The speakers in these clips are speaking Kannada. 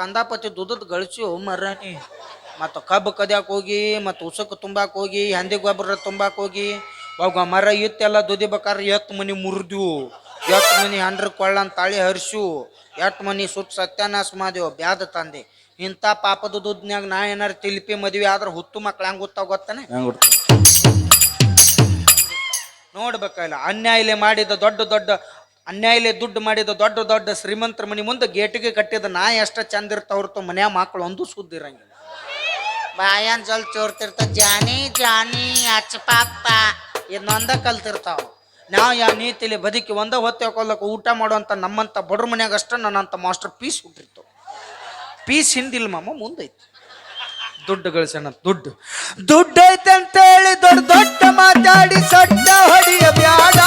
ಕಂದಾಪತಿ ದುಡ್ದದ್ ಗಳಿಸಿ ಮರ್ರಾನಿ ಮತ್ತು ಕಬ್ಬು ಕದ್ಯಾಕ ಹೋಗಿ ಮತ್ತು ಉಸಕ್ ತುಂಬಾಕ ಹೋಗಿ ಹಂದಿ ಗೊಬ್ಬರ ತುಂಬಾಕ ಹೋಗಿ ಅವಾಗ ಮರ ಇತ್ತೆಲ್ಲ ದುದಿಬೇಕಾದ್ರೆ ಎತ್ತು ಮನಿ ಮುರಿದ್ವು ಎತ್ತು ಮನಿ ಹಂಡ್ರ ಕೊಳ್ಳನ್ ತಾಳಿ ಹರಿಸು ಎಟ್ಟು ಮನಿ ಸುಟ್ಟು ಸತ್ಯಾನಾಶ ಮಾಡ್ದೇವು ಬ್ಯಾದ ತಂದೆ. ಇಂಥ ಪಾಪದ ದುಡ್ನ್ಯಾಗ ನಾ ಏನಾರ ತಿಲ್ಪಿ ಮದ್ವೆ ಆದ್ರೆ ಹುತ್ತು ಮಕ್ಳು ಹಂಗೆ ಗೊತ್ತಾಗ ಗೊತ್ತಾನೆ? ನೋಡ್ಬೇಕಲ್ಲ ಅನ್ಯಾಯಲೆ ಮಾಡಿದ ದೊಡ್ಡ ದೊಡ್ಡ ಅನ್ಯಾಯಲೆ ದುಡ್ಡು ಮಾಡಿದ ದೊಡ್ಡ ದೊಡ್ಡ ಶ್ರೀಮಂತರ ಮನೆ ಮುಂದೆ ಗೇಟಿಗೆ ಕಟ್ಟಿದ ನಾ ಎಷ್ಟು ಚಂದ ಇರ್ತಾವ ಹೊರತು ಮನ್ಯಾಗ ಮಕ್ಕಳು ಒಂದು ಸುದ್ದಿ ಇರಂಗಿಲ್ಲ. ಬಾಯನ್ ಜಲ್ ಚೋರ್ತಿರ್ತ ಜಾನಿ ಜಾನಿ ಅಚ್ಚ ಪಾಪ ಇನ್ನೊಂದ ಕಲ್ತಿರ್ತಾವ. ನಾವು ಯಾವ ನೀತಿಲಿ ಬದುಕಿ ಒಂದ ಹೊತ್ತೆ ಕೊಲ್ಲಕ್ಕೆ ಊಟ ಮಾಡುವಂಥ ನಮ್ಮಂಥ ಬಡ್ರ ಮನ್ಯಾಗ ಅಷ್ಟ ನನ್ನಂಥ ಮಾಸ್ಟರ್ ಪೀಸ್ ಹುಟ್ಟಿರ್ತಾವ. ಪೀಸ್ ಹಿಂದಿಲ್ಲ ಮಾಮ ಮುಂದೈತಿ. ದುಡ್ಡು ಗಳಿಸೋಣ ದುಡ್ಡು. ದುಡ್ಡು ಐತೆ ಅಂತೇಳಿ ದೊಡ್ಡ ದೊಡ್ಡ ಮಾತಾಡಿ ಸಡ್ಡ ಹೊಡಿಯ ಬ್ಯಾಡ.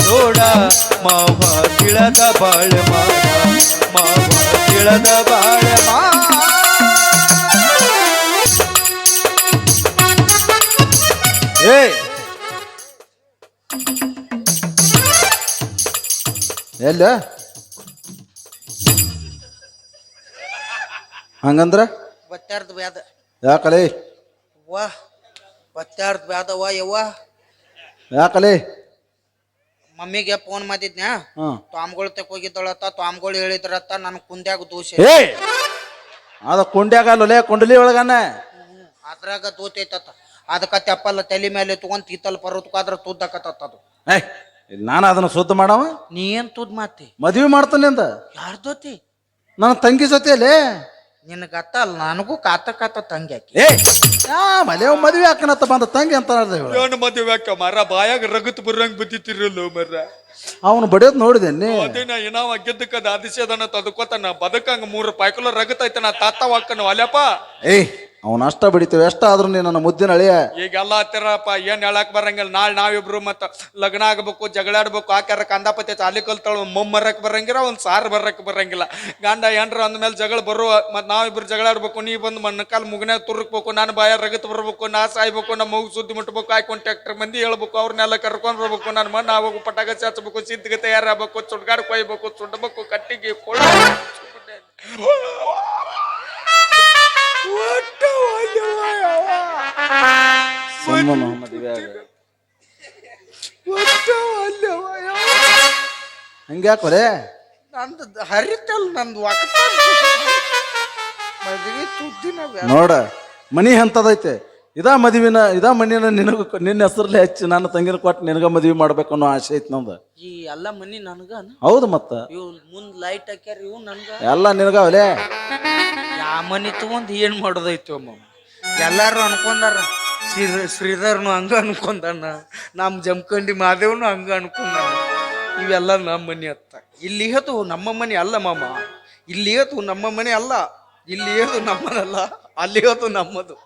ತೋಡ ಮಾವ ತಿಳದ ಬಾಳೆ ಮಾವ ತಿಳದ ಬಾಳೆ ಮಾ ಏ! ಎಲ್ಲ ಹಂಗಂದ್ರ? ಬತ್ತಾರ್ದ ಬ್ಯಾದ. ಯಾಕಲೆ? ವಾ ಬತ್ತಾರ್ದ ಬ್ಯಾದವ ಯವ್ವ. ಯಾಕಲೆ? ಮಮ್ಮಿಗೆ ಫೋನ್ ಮಾಡಿದ್ನ್ಯಾ? ಹ್ಮ್ ತಕ್ಕ ಹೋಗಿದ್ದಳತ್ತ ತ್ವಾಮ್ಗಳು ಹೇಳಿದ್ರತ್ತ ನನ್ ಕುಂದ್ಯಾಗ ದೋಷ ಏ! ಅದ ಕುಂಡ್ಯಾಗ ಲೊಲೆ ಕುಂಡಲಿ ಒಳಗನ. ಅದ್ರಾಗ ದೂತೈತತ್ತ ಅದಕ್ಕ ತೆಪ್ಪಲ್ಲ ತಲೆ ಮೇಲೆ ತಗೊಂಡ್ ತೀತಲ್ ಪರ್ವತಕ್ಕಾದ್ರ ತುದ್ದಕತ್ತ ಅದು. ಏ ನಾನು ಅದನ್ನ ಶುದ್ಧ ಮಾಡವ? ನೀ ಏನ್ ತುದ್ ಮಾತಿ? ಮದ್ವಿ ಮಾಡ್ತಾನೆ ಅಂದ ಯಾರ್ದೋತಿ ನನ್ನ ತಂಗಿ ಜೊತೆಯಲ್ಲಿ? ನಿನಗ ಗತ್ತ ಅಲ್ಲ ನನಗೂ ಕಾತ ಕಾತ ತಂಗಿ ಹಾಕಿ ಏ! ಯಾ ಮದ್ವೆ ಹಾಕನತ್ತ ಬಂದ ತಂಗಿ ಅಂತ ಏನು ಮದುವೆ ಅಕ್ಕ ಮರ ಬಾಯಾಗ ರಗತ್ ಬರಂಗ್ ಬಿದ್ದಿತ್ತಿರಲ್ಲ ಮರ? ಅವನು ಬಡಿಯೋದ್ ನೋಡಿದೇನಿ ಅದೇನ ಏನಾವ ಗೆದ್ದಕ್ಕದ ಆದಿಶದನ ತದಕೋತ ನಾ ಬದಕಂಗ ಮೂರು ಪಾಯ್ಕುಲ ರಗತ್ ಐತೆ ನಾ ತಾತ ವಾಕನ ಅಲ್ಯಪ್ಪ? ಏಯ್! ಅವನ ಅಷ್ಟ ಬಿಡಿತೀವಿ, ಎಷ್ಟ ನೀನು ನನ್ನ ಮುದ್ದಿನ ಅಳಿಯ ಈಗೆಲ್ಲ ಹತ್ತಿರಪ್ಪ, ಏನ್ ಹೇಳಕ್ ಬರಂಗಿಲ್ಲ ನಾಳೆ ನಾವಿಬ್ರು ಮತ್ತ ಲಗ್ನ ಆಗ್ಬೇಕು ಜಗಳಾಡ್ಬೇಕು ಆಕ್ಯಾರ ಕಂದಾಪತಿ ಚಾಲಿ ಕಲ್ತಾಳ ಮೊಮ್ಮರಕ್ ಬರಂಗಿಲ್ಲ, ಒಂದ್ ಸಾರ್ ಬರಕ್ ಬರಂಗಿಲ್ಲ ಗಂಡ ಏನ್ರ ಅಂದ್ಮೇಲೆ ಜಗಳ ಬರುವ, ಮತ್ ನಾವಿಬ್ರು ಜಗಳಾಡ್ಬೇಕು ನೀ ಬಂದು ಮಣ್ಣ ಕಾಲ್ ಮುಗನೆ ತುರುಕ್ಬೇಕು, ನಾನು ಬಾಯ ರಗತ್ ಬರ್ಬೇಕು, ನಾ ಸಾಯ್ಬೇಕು ನಮ್ಮ ಮಗು ಸುದ್ದಿ ಮುಟ್ಬೇಕು, ಹಾಕೊಂಡು ಟ್ಯಾಕ್ಟರ್ ಮಂದಿ ಹೇಳ್ಬೇಕು ಅವ್ರನ್ನೆಲ್ಲ ಕರ್ಕೊಂಡ್ ಬರ್ಬೇಕು ನನ್ನ ಮಣ್ಣ ಆಗ್ಬೇಕು ಪಟಾಕ ಹಚ್ಚಬೇಕು ಸಿದ್ಧಗೆ ತಯಾರಾಗಬೇಕು, ಸುಡ್ಗಾಡ್ ಕೊಯ್ಬೇಕು, ಸುಡ್ಬೇಕು, ಕಟ್ಟಿಗೆ ಯವ್ವ. ಸುಮ್ಮನೆ ಮದ್ವೆ ನಂದು ಹರಿತಲ್ ನಂದು ಮದ್ವಿ ತುದ್ದಿನ. ನೋಡ ಮನಿ ಎಂತದೈತೆ ಇದಾ ಮದುವಿನ ಇದಾ ಮಣ್ಣಿನ ನಿನಗ ನಿನ್ನ ಹೆಸರಲ್ಲಿ ಹಚ್ಚಿ ನನ್ನ ತಂಗಿನ ಕೊಟ್ಟು ನಿನಗ ಮದುವೆ ಮಾಡ್ಬೇಕು ಅನ್ನೋ ಆಸೆ ಐತಿ ನಮ್ದು ಈ ಎಲ್ಲ ಮನಿ ನನಗ ಹೌದು ಮತ್ತ. ಇವ್ ಮುಂದ್ ಲೈಟ್ ಹಾಕ್ಯಾರ ಇವ್ ನನ್ಗ? ಎಲ್ಲ ನಿನಗ ಅವಲೇ? ಯಾ ಮನಿ ತಗೊಂಡ್ ಏನ್ ಮಾಡೋದೈತಿ ಅಮ್ಮ ಎಲ್ಲಾರು ಅನ್ಕೊಂಡಾರ ಶ್ರೀ ಶ್ರೀಧರ್ನು ಹಂಗ ಅನ್ಕೊಂಡಾನ ನಮ್ ಜಮಖಂಡಿ ಮಾದೇವ್ನು ಹಂಗ ಅನ್ಕೊಂಡಾನ. ಇವೆಲ್ಲ ನಮ್ಮ ಮನಿ ಅತ್ತ. ಇಲ್ಲಿ ಹೇತು ನಮ್ಮ ಮನಿ ಅಲ್ಲ ಮಾಮ. ಇಲ್ಲಿ ಹೇತು ನಮ್ಮ ಮನೆ ಅಲ್ಲ. ಇಲ್ಲಿ ಹೇತು ನಮ್ಮದಲ್ಲ. ಅಲ್ಲಿ ಹೇತು ನಮ್ಮದು.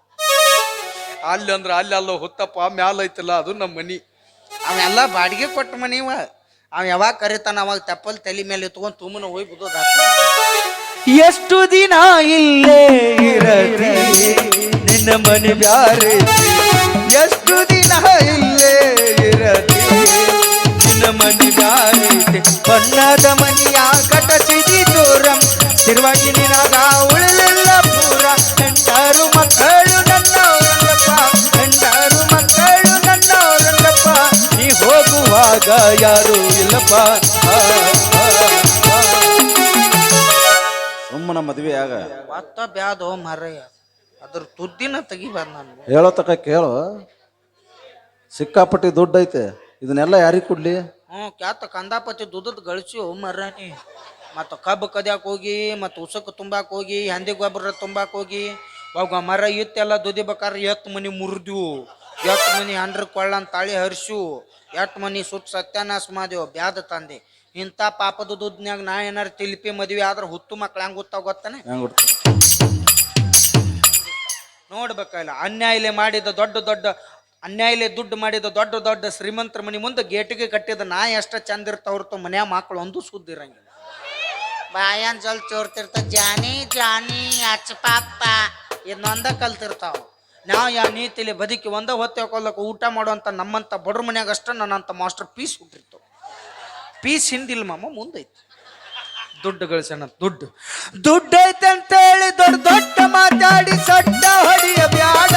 ಅಲ್ಲಿ ಅಂದ್ರೆ ಅಲ್ಲಿ ಅಲ್ಲ ಹುತ್ತಪ್ಪ, ಮ್ಯಾಲ ಐತಲ್ಲ, ಅದು ನಮ್ಮ ಮನಿ. ಅವೆಲ್ಲ ಬಾಡಿಗೆ ಕೊಟ್ಟ ಮನಿವ ಅವ ಯಾವಾಗ ಕರಿತಾನ, ಅವಾಗ ತಪ್ಪಲ್ ತಲೆ ಮೇಲೆ ಇತ್ಕೊಂಡು ತುಂಬನ ಹೋಗಿ ಬಿದ್ದೋದ ಎಷ್ಟು ದಿನ ಇಲ್ಲೇ ಇರಲಿ ನಿನ್ನ ಮನೆ ಬ್ಯಾರೆ. ಎಷ್ಟು ದಿನ ಇಲ್ಲೇ ಇರಲಿ ನಿನ್ನ ಮನೆ ಬ್ಯಾರೆ. ಬಣ್ಣದ ಮನೆಯ ಕಟಸಿದಿ ದೂರಂ ತಿರುವಾಗಿ ನಿನಗ ಹೋಗುವಾಗ ಯಾರು ಇಲ್ಲಪ್ಪ. ಆ, ಆ, ಆ. ಸುಮ್ಮನ ಮದ್ವೆ ಆಗ. ಮತ್ತ ಬ್ಯಾದೋ ಮರಯ್ಯ ಅದ್ರ ತುದ್ದಿನ ತೆಗಿಬಾರ್ದು ನಾನು. ಹೇಳೋ ತಕ ಕೇಳು. ಸಿಕ್ಕಾಪಟ್ಟಿ ದುಡ್ಡು ಐತೆ. ಇದನ್ನೆಲ್ಲ ಯಾರಿಗೆ ಕೊಡ್ಲಿ? ಹ್ಞೂ ಕ್ಯಾತ ಕಂದಾಪತಿ ದುಡ್ದದ್ ಗಳಿಸಿ ಮರ್ರಾನಿ ಮತ್ತು ಕಬ್ಬು ಕದ್ಯಾಕ ಹೋಗಿ ಮತ್ತು ಉಸಕ್ ತುಂಬಾಕ್ ಹೋಗಿ ಹಂದಿ ಗೊಬ್ಬರ ತುಂಬಾಕ್ ಹೋಗಿ. ಅವಾಗ ಮರ ಇತ್ತೆಲ್ಲ ದುದಿಬೇಕಾದ್ರೆ ಎತ್ತು ಮನೆ ಮುರಿದ್ವು ಎತ್ತು ಮನಿ ಅಂಡ್ರ ಕೊಳ್ಳನ್ ತಾಳಿ ಹರ್ಷು ಎಟ್ಟು ಮನಿ ಸುಟ್ಟು ಸತ್ಯಾನಾಶ ಮಾದೇವ್ ಬ್ಯಾದ ತಂದೆ. ಇಂಥ ಪಾಪದ ದುಡ್ನ್ಯಾಗ ನಾ ಏನಾರು ತಿಲಿಪಿ ಮದ್ವಿ ಆದ್ರೆ ಹುತ್ತು ಮಕ್ಳು ಹೆಂಗ್ ಗೊತ್ತಾಗ ಗೊತ್ತಾನೆ? ನೋಡ್ಬೇಕಲ್ಲ ಅನ್ಯಾಯಲೆ ಮಾಡಿದ ದೊಡ್ಡ ದೊಡ್ಡ ಅನ್ಯಾಯಲೆ ದುಡ್ಡು ಮಾಡಿದ ದೊಡ್ಡ ದೊಡ್ಡ ಶ್ರೀಮಂತರ ಮನಿ ಮುಂದೆ ಗೇಟಿಗೆ ಕಟ್ಟಿದ ನಾ ಎಷ್ಟ ಚಂದ ಇರ್ತಾವ ಹೊರತು ಮನ್ಯಾಗ ಮಕ್ಕಳು ಒಂದು ಸುದ್ದಿ ಇರಂಗಿಲ್ಲ. ಬಾಯನ್ ಜಲ್ ಚೋರ್ತಿರ್ತ ಜಾನಿ ಜಾನಿ ಅಚ್ಚ ಪಾಪ ಇದನ್ನೊಂದ ಕಲ್ತಿರ್ತಾವ. ನ್ಯಾಯ ನೀತಿಲಿ ಬದುಕಿ ಒಂದ ಹೊತ್ತೆ ಕೊಲ್ಲಕ್ಕೆ ಊಟ ಮಾಡುವಂಥ ನಮ್ಮಂಥ ಬಡ್ರ ಮನ್ಯಾಗ ಅಷ್ಟೇ ನನ್ನಂಥ ಮಾಸ್ಟರ್ ಪೀಸ್ ಹುಟ್ಟಿರ್ತಾವ. ಪೀಸ್ ಹಿಂದಿಲ್ಲ ಮಾಮ, ಮುಂದೈತಿ. ದುಡ್ಡು ಗಳಿಸೋಣ, ದುಡ್ಡು. ದುಡ್ಡು ಐತೆ ಅಂತೇಳಿ ದೊಡ್ಡ ದೊಡ್ಡ ಮಾತಾಡಿ ಸಡ್ಡ ಹೊಡಿಯ ಬ್ಯಾಡ.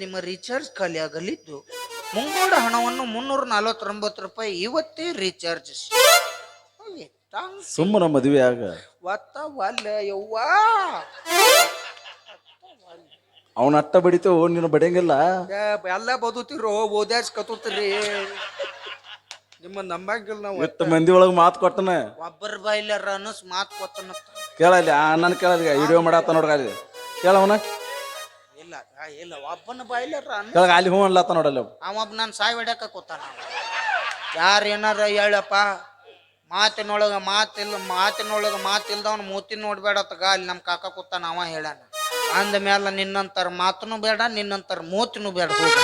ನಿಮ್ಮ ರೀಚಾರ್ಜ್ ಖಾಲಿ ಆಗಲಿದ್ದು ಮುಂಗಡ ಹಣವನ್ನು ಮುನ್ನೂರ ನಲವತ್ತೊಂಬತ್ತು ರೂಪಾಯಿ ಇವತ್ತೇ ರೀಚಾರ್ಜ್ ಸುಮ್ಮನ ಮದುವೆ ಆಗ. ಒತ್ತ ವಲ್ಲ ಯವ್ವಾ ಅವನ ಅತ್ತ ಬಡಿತೇವು ನೀನು ಬಡಿಯಂಗಿಲ್ಲ. ಎಲ್ಲ ಬದುತಿರೋ ಓದ್ಯಾಸ್ ಕತ್ತೂತ್ರಿ ನಿಮ್ಮ ನಂಬಂಗಿಲ್ಲ ನಾವು ಇತ್ತ ಮಂದಿ ಒಳಗೆ ಮಾತು ಕೊಟ್ಟನ ಒಬ್ಬರ ಬಾಯಿಲ್ಲರ ಅನ್ನಸ್ ಮಾತು ಕೊಟ್ಟನ ಕೇಳಲಿ ಅಣ್ಣನ ಕೇಳಲ್ಲಿ ವಿಡಿಯೋ ಮಾಡತ್ತ ನೋಡ್ರಿ ಕೇಳವನ ಇಲ್ಲ. ಆ, ಇಲ್ಲ ಒಬ್ಬನ ಅಲ್ಲಿ ಹ್ಞೂ ಅನ್ಲತ್ತ ನೋಡಲ್ಲ ಅವ. ಅವೊಬ್ಬ ನಾನು ಸಾಯಿ ಹೊಡ್ಯಾಕ ಕೂತಾನ ಯಾರು ಏನಾರ ಹೇಳಪ್ಪ ಮಾತಿನೊಳಗ ಮಾತಿಲ್ಲ ಮಾತಿನೊಳಗ ಮಾತಿಲ್ದವನ್ ಮೂತಿ ನೋಡ್ಬೇಡತ್ತಗ ಅಲ್ಲಿ ನಮ್ಮ ಕಾಕ ಕೂತಾನ ಅವ ಹೇಳಾನ ಅಂದ ಮ್ಯಾಲ ನಿನ್ನಂತರ ಮಾತನು ಬೇಡ ನಿನ್ನಂತರ ಮೂತಿನೂ ಬೇಡ ಹೋಗ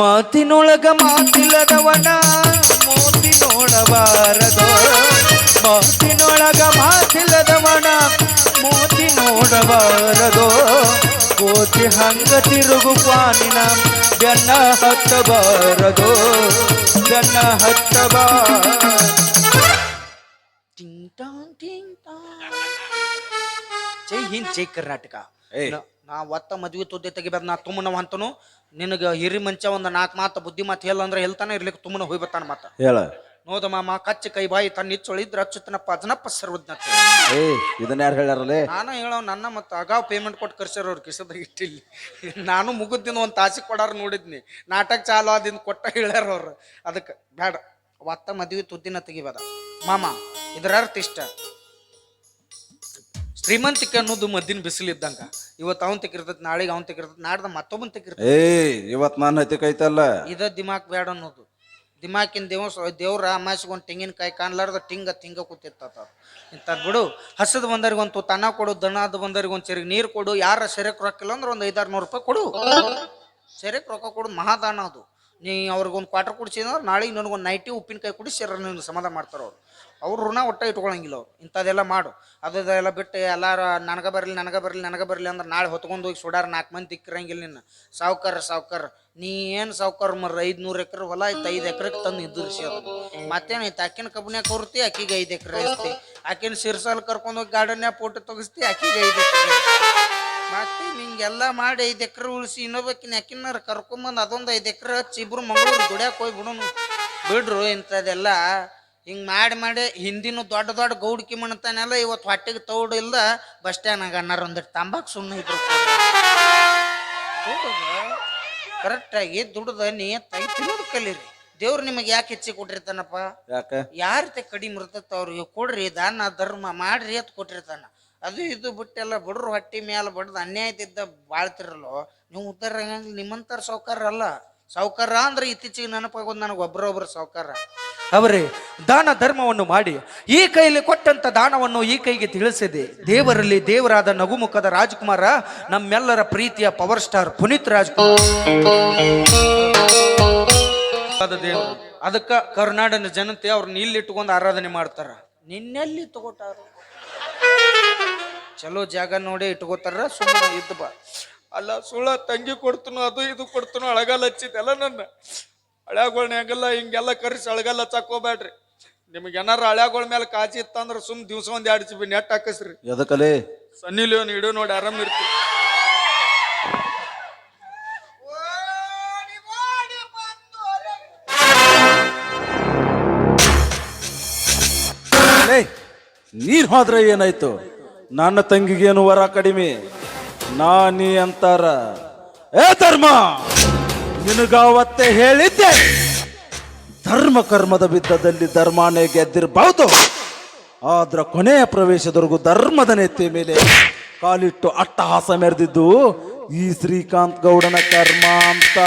ಮಾತಿನೊಳಗ ಮಾತಿಲ್ಲದವನ ಮೂತಿ ನೋಡಬಾರದು. ಮಾತಿನೊಳಗ ಮಾತಿಲ್ಲದವನ ಮೂತಿ ನೋಡಬಾರದು. ಕೋತಿ ಹಂಗ ತಿರುಗು ಪಾನಿನ ಬೆನ್ನ ಹತ್ತಬಾರದು ಬೆನ್ನ ಹತ್ತಬಾರ ಟಿಂಗ್ ಟಾಂಗ್ ಟಿಂಗ್ ಟಾಂಗ್. ಜೈ ಹಿಂದ್ ಜೈ ಕರ್ನಾಟಕ. ಏಯ್. ನ- ನಾ ಒತ್ತ ಮದ್ವಿ ತುದ್ದೆ ತೆಗಿಬಾರ್ದು ನಾ ತುಮ್ಮನ ಅಂತನು ನಿನಗೆ ಹಿರಿ ಮಂಚ ಒಂದು ನಾಲ್ಕು ಮಾತು ಬುದ್ಧಿ ಮಾತು ಹೇಳ ಅಂದ್ರೆ ಹೇಳ್ತಾನೆ ಇರ್ಲಿಕ್ಕೆ ತುಮ್ಮನ ಹೋಗಿ ಬರ್ತಾನ ಮಾತ. ಹೇಳ. ನೋದ ಮಾಮ ಕಚ್ಚ ಕೈ ಬಾಯಿ ತನ್ನ ಇಚ್ಚೊಳಿದ್ರ ಅಚ್ಚುತನಪ್ಪ ಅಜನಪ್ಪ ಸರ್ವಜ್ಞ ಏ ಇದನ್ನ ಯಾರು ಹೇಳ್ಯಾರಲ್ಲೇ? ನಾನು ಹೇಳೋ ನನ್ನ ಮತ್ತು ಅಗಾವ್ ಪೇಮೆಂಟ್ ಕೊಟ್ಟು ಕರ್ಸ್ಯಾರ ಅವ್ರ ಕಿಸದಾಗ ಇಟ್ಟಿಲ್ಲಿ ನಾನು ಮುಗುದಿನ ಒಂದು ತಾಸಿ ಕೊಡಾರ ನೋಡಿದ್ನಿ. ನಾಟಕ ಚಾಲು ಆದಿಂದ ಕೊಟ್ಟ ಹೇಳ್ಯಾರ ಅವ್ರು. ಅದಕ್ಕೆ ಬೇಡ ಒತ್ತ ಮದುವೆ ತುದ್ದಿನ ತೆಗಿಬೇಡ. ಮಾಮ ಇದರ ಅರ್ಥ ಇಷ್ಟ. ಶ್ರೀಮಂತಿಕೆ ಅನ್ನೋದು ಮದ್ದಿನ ಬಿಸಿಲಿದ್ದಂಗ ಇವತ್ತು ಅವನ್ ತೆಗಿರ್ತೈತಿ ನಾಳೆಗೆ ಅವನ್ ತೆಗಿರ್ತೈತಿ ನಾಡ್ದ ಮತ್ತೊಬ್ಬನ್ ತೆಗಿರ್ತೈತಿ. ಏ ಇವತ್ ನಾನು ಹತ್ತಿಕೈತಲ್ಲ ಇದ ದಿಮಾಕ್ ಬೇಡ ಅನ್ನೋದು. ದಿಮಾಕಿನ ದೇವ ದೇವ್ರ ಅಮಾಸಿಗೆ ಒಂದು ತೆಂಗಿನಕಾಯಿ ಕಾಣ್ಲಾರ್ದ ಟಿಂಗ ತಿಂಗ ಕೂತಿರ್ತದ ಇಂಥದ್ದು ಬಿಡು. ಹಸದ ಬಂದರಿಗೆ ಒಂದು ತನ ಕೊಡು, ದನದ ಬಂದರಿಗೆ ಒಂದು ಸರಿಗೆ ನೀರು ಕೊಡು. ಯಾರ ಸೆರೆಕ್ ರೊಕ್ಕಿಲ್ಲ ಅಂದ್ರೆ ಒಂದು ಐದಾರು ನೂರು ರೂಪಾಯಿ ಕೊಡು. ಸೆರೆಕ್ ರೊಕ್ಕ ಕೊಡು, ಮಹಾದಾನ ಅದು. ನೀ ಅವ್ರಿಗೊಂದು ಕ್ವಾರ್ಟರ್ ಕುಡಿಸಿದ್ರೆ ನಾಳೆಗೆ ನನಗೊಂದು ನೈಟಿ ಉಪ್ಪಿನಕಾಯಿ ಕುಡಿಸಿ ನೀನು ಸಮಾಧಾನ ಮಾಡ್ತಾರೆ ಅವ್ರು. ಅವ್ರು ಋಣ ಒಟ್ಟ ಇಟ್ಕೊಳಂಗಿಲ್ಲ ಅವ್ರು. ಇಂಥದ್ದೆಲ್ಲ ಮಾಡು. ಅದೆಲ್ಲ ಬಿಟ್ಟು ಎಲ್ಲರೂ ನನಗೆ ಬರಲಿ ನನಗೆ ಬರಲಿ ನನಗೆ ಬರಲಿ ಅಂದ್ರೆ ನಾಳೆ ಹೊತ್ಕೊಂಡು ಹೋಗಿ ಸುಡಾರ ನಾಲ್ಕು ಮಂದಿ ತಿಕ್ಕಿರಂಗಿಲ್ಲ ನಿನ್ನ. ಸಾವ್ಕಾರ ಸಾವ್ಕಾರ ನೀ ಏನು ಸಾವ್ಕಾರ ಮರ ಐದುನೂರು ಎಕರೆ ಹೊಲ ಐತೆ ಐದು ಎಕರೆಗೆ ತಂದು ಇದ್ದರಿಸಿ ಅದು. ಮತ್ತೇನು ಐತೆ? ಆಕಿನ ಕಬ್ಬನ್ಯಾಗ ಕೊರ್ತಿ ಆಕಿಗೆ ಐದು ಎಕರೆ ಐತಿ. ಆಕಿನ ಸಿರ್ಸಲ್ ಕರ್ಕೊಂಡು ಹೋಗಿ ಗಾರ್ಡನ್ಯಾಗ ಫೋಟೋ ತೆಗಿಸ್ತಿ ಆಕಿಗೆ ಐದು ಎಕರೆ ಮತ್ತೆ ನಿಂಗೆಲ್ಲ ಮಾಡಿ ಐದು ಎಕರೆ ಉಳಿಸಿ ಇನ್ನೊಬ್ಬಕಿನ ಯಾಕಿನ್ನಾರ ಕರ್ಕೊಂಬಂದು ಅದೊಂದು ಐದು ಎಕರೆ ಹಚ್ಚಿ ಇಬ್ರು ಮಂಗಳೂರು ದುಡ್ಯಾಕ ಹೋಗಿ ಬಿಡೋನು ಬಿಡ್ರು ಇಂಥದ್ದೆಲ್ಲ ಹಿಂಗೆ ಮಾಡಿ ಮಾಡಿ ಹಿಂದಿನ ದೊಡ್ಡ ದೊಡ್ಡ ಗೌಡ್ಕಿ ಮಣ್ತಾನೆಲ್ಲ ಇವತ್ತು ಹೊಟ್ಟೆಗೆ ತೌಡು ಇಲ್ಲ ಬಸ್ ಸ್ಟ್ಯಾಂಡ್ನಾಗ ಅನ್ನಾರ ಒಂದಿಟ್ಟು ತಂಬಾಕು ಸುಮ್ಮನೆ ಇದ್ರು ಕರೆಕ್ಟಾಗಿ ದುಡ್ದ ನಿಯತ್ತಾಗಿ ತಿನ್ನೋದು ಕಲೀರಿ. ದೇವ್ರು ನಿಮಗೆ ಯಾಕೆ ಹೆಚ್ಚಿ ಕೊಟ್ಟಿರ್ತಾನಪ್ಪ? ಯಾಕೆ? ಯಾರತೆ ಕಡಿಮೆ ಇರ್ತೈತೆ ಅವ್ರಿಗೆ ಕೊಡ್ರಿ ದಾನ ಧರ್ಮ ಮಾಡ್ರಿ ಅಂತ ಕೊಟ್ಟಿರ್ತಾನ. ಅದು ಇದು ಬಿಟ್ಟೆಲ್ಲ ಬಡ್ರು ಹೊಟ್ಟಿ ಮ್ಯಾಲ ಬಡ್ದು ಅನ್ಯಾಯದಿದ್ದ ಬಾಳ್ತಿರಲ್ಲೋ ನೀವು ಉದ್ದಾರ ನಿಮ್ಮಂತಾರ ಸಾವ್ಕಾರ ಅಲ್ಲ. ಸಾವುಕಾರ ಅಂದ್ರೆ ಇತ್ತೀಚಿಗೆ ನೆನಪಾಗೋದು ನನಗೆ ಒಬ್ರೊಬ್ರು ಸಾವ್ಕಾರ. ಅವರೇ ದಾನ ಧರ್ಮವನ್ನು ಮಾಡಿ ಈ ಕೈಯಲ್ಲಿ ಕೊಟ್ಟಂತ ದಾನವನ್ನು ಈ ಕೈಗೆ ತಿಳಿಸಿದೆ ದೇವರಲ್ಲಿ ದೇವರಾದ ನಗುಮುಖದ ರಾಜ್ಕುಮಾರ ನಮ್ಮೆಲ್ಲರ ಪ್ರೀತಿಯ ಪವರ್ ಸ್ಟಾರ್ ಪುನೀತ್ ರಾಜ್ಕುಮಾರ್. ದೇವ್ರು ಅದಕ್ಕ ಕರ್ನಾಟಕದ ಜನತೆ ಅವ್ರನ್ನ ಇಲ್ಲಿ ಇಟ್ಕೊಂಡು ಆರಾಧನೆ ಮಾಡ್ತಾರ. ನಿನ್ನೆಲ್ಲಿ ತಗೋತಾರ? ಚಲೋ ಜಾಗ ನೋಡಿ ಇಟ್ಕೋತಾರ ಸುಮ್ಮನೆ ಇದ್ದ ಬಾ. ಅಲ್ಲ ಸುಳ್ಳ ತಂಗಿ ಕೊಡ್ತನು ಅದು ಇದು ಕೊಡ್ತನು ಅಳಗಾಲ ಹಚ್ಚಿದ್ದೆಲ್ಲ ನನ್ನ. ಹಳ್ಯಾಗಳ್ನಾಗೆಲ್ಲ ಹಿಂಗೆಲ್ಲ ಕರೆಸಿ ಅಳಗಲ್ಲ ತಕ್ಕೋಬೇಡ್ರಿ ನಿಮ್ಗೆ ಏನಾರ ಹಳ್ಯಾಗಳ ಮೇಲೆ ಕಾಜಿ ಇತ್ತಂದ್ರೆ ಸುಮ್ ದಿವ್ಸ ಒಂದ್ ಎರಡು ಜಿ ಬಿ ನೆಟ್ ಹಾಕಸ್ರಿ. ಎದಕಲೆ? ಸನ್ನಿ ಲಿಯೋನ್ ಇಡು ನೋಡಿ ಆರಾಮ್ ಇರ್ತಿ ನೀನ್ ಹೋದ್ರೆ ಏನಾಯ್ತು? ನನ್ನ ತಂಗಿಗೇನು ವರ ಕಡಿಮೆ? ನೀ ಅಂತಾರ. ಏ ಧರ್ಮ! ನಿನಗಾವತ್ತೆ ಹೇಳಿದ್ದೆ. ಧರ್ಮ ಕರ್ಮದ ಬಿದ್ದದಲ್ಲಿ ಧರ್ಮಾನೇ ಗೆದ್ದಿರಬಹುದು ಆದ್ರ ಕೊನೆಯ ಪ್ರವೇಶದವರೆಗೂ ಧರ್ಮದ ನೆತ್ತಿ ಮೇಲೆ ಕಾಲಿಟ್ಟು ಅಟ್ಟಹಾಸ ಮೆರೆದಿದ್ದು ಈ ಶ್ರೀಕಾಂತ್ ಗೌಡನ ಕರ್ಮ ಅಂತ.